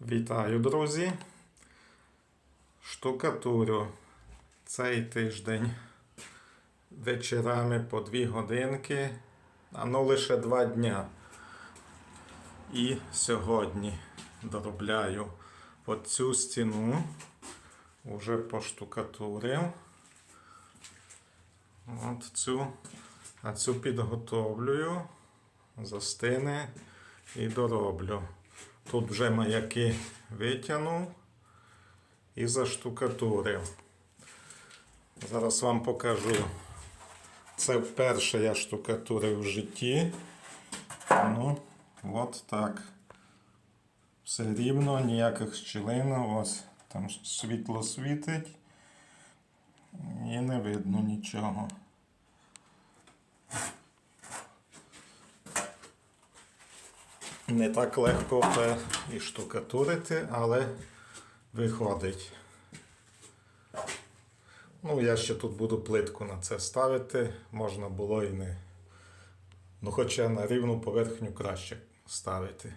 Вітаю, друзі. Штукатурю цей тиждень вечорами по дві годинки, а ну лише два дня. І сьогодні доробляю оцю стіну, уже поштукатурив. От цю, а цю підготовлюю, застине і дороблю. Тут вже маяки витягнув і заштукатурив. Зараз вам покажу. Це вперше я штукатурив в житті. Ну, от так. Все рівно, ніяких щілин. Ось там світло світить. І не видно нічого. Не так легко це і штукатурити, але виходить. Ну, я ще тут буду плитку на це ставити. Можна було і не. Ну, хоча на рівну поверхню краще ставити.